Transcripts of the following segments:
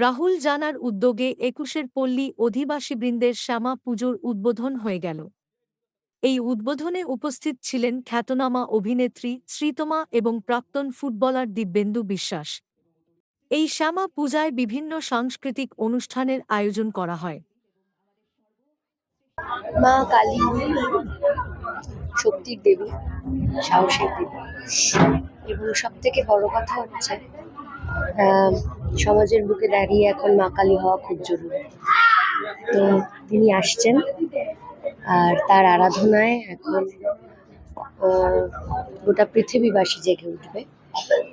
রাহুল জানার উদ্যোগে একুশের পল্লী অধিবাসীবৃন্দের শ্যামা পুজোর উদ্বোধন হয়ে গেল। এই উদ্বোধনে উপস্থিত ছিলেন খ্যাতনামা অভিনেত্রী শ্রীতমা এবং প্রাক্তন ফুটবলার দিব্যেন্দু বিশ্বাস। এই শ্যামা পূজায় বিভিন্ন সাংস্কৃতিক অনুষ্ঠানের আয়োজন করা হয়। মা কালী শক্তির দেবী, সাহসের দেবী। এবং সব থেকে বড় কথা হচ্ছে সমাজের বুকে দাঁড়িয়ে এখন মা কালী হওয়া খুব জরুরি। তো তিনি আসছেন আর তার আরাধনায় এখন গোটা পৃথিবীবাসী জেগে উঠবে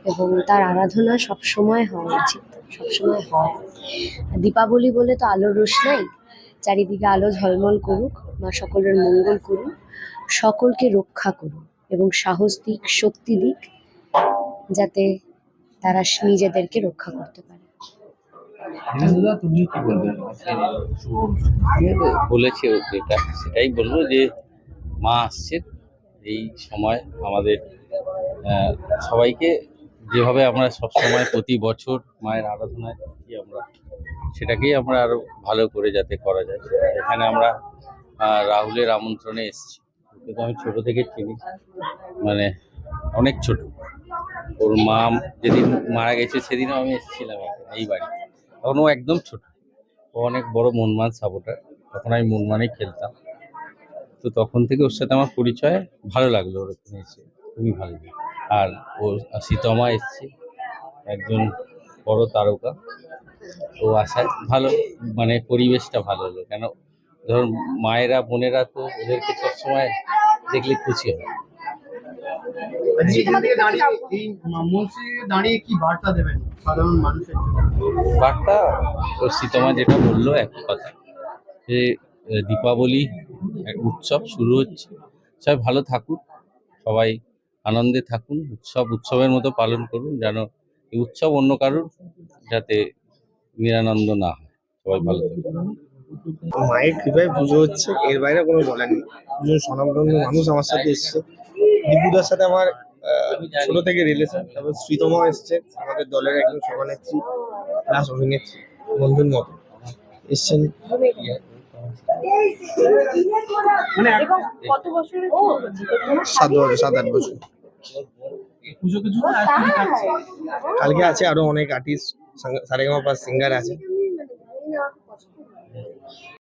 এবং তার আরাধনা সবসময় হওয়া উচিত, সবসময় হয় দীপাবলি বলে তো আলোর রোশনাই চারিদিকে আলো ঝলমল করুক, মা সকলের মঙ্গল করুক, সকলকে রক্ষা করুক এবং সাহস দিক, শক্তি দিক, যাতে তারা নিজেদেরকে রক্ষা করতে পারে। হিন্দুরা তুমি কি বলবে? বলেছে ও যেটা সেটাই বলব যে মা আসছেন এই সময় আমাদের সবাইকে যেভাবে আমরা সব সময় প্রতি বছর মায়ের আরাধনায় থাকি আমরা সেটাকেই আমরা আরও ভালো করে যাতে করা যায়। এখানে আমরা রাহুলের আমন্ত্রণে এসেছি। ওকে তো আমি ছোট থেকে চিনি মানে অনেক ছোট। ওর মা যেদিন মারা গেছে, সেদিনও আমি এসেছিলাম এই বাড়ি। তখন ও একদম ছোট। ও অনেক বড় মনমান সাপোর্টার। তখন আমি মনমানেই খেলতাম। তো তখন থেকে ওর সাথে আমার পরিচয় ভালো লাগল ওর এসে। খুবই ভালো আর ও সীতমা এসছে। একজন বড় তারকা। ও আসায় ভালো মানে পরিবেশটা ভালো হলো। কেন? ধর মায়েরা, বোনেরা তো ওদেরকে সবসময় দেখলে খুশি হয়। দাঁড়িয়ে মঞ্চে দাঁড়িয়ে কি বার্তা দেবেন সাধারণ মানুষের বার্তা? ও সীতমা যেটা বলল একই কথা। যে দীপাবলি এক উৎসব শুরু হচ্ছে। সবাই ভালো থাকুন সবাই আনন্দে থাকুন উৎসব উৎসবের মতো পালন করুন যেন এই উৎসব অন্য কারোর যাতে নিরানন্দ না হয়। সবাই ভালো থাকুন। মায়ের কৃপায় পুজো হচ্ছে এর বাইরে কোনো বলার নেই। দুজন স্বনামধন্য মানুষ আমার সাথে এসছে। দীপুদার সাথে আমার ছোট থেকে রিলেশন তারপর শ্রীতমা এসছে আমাদের দলের একজন সভানেত্রী প্লাস অভিনেত্রী বন্ধুর মতো। এসছেন মানে সাত বছর সাত আট বছর। কালকে আছে। আরও অনেক আর্টিস্ট সারেগামা পাস সিঙ্গার আছে।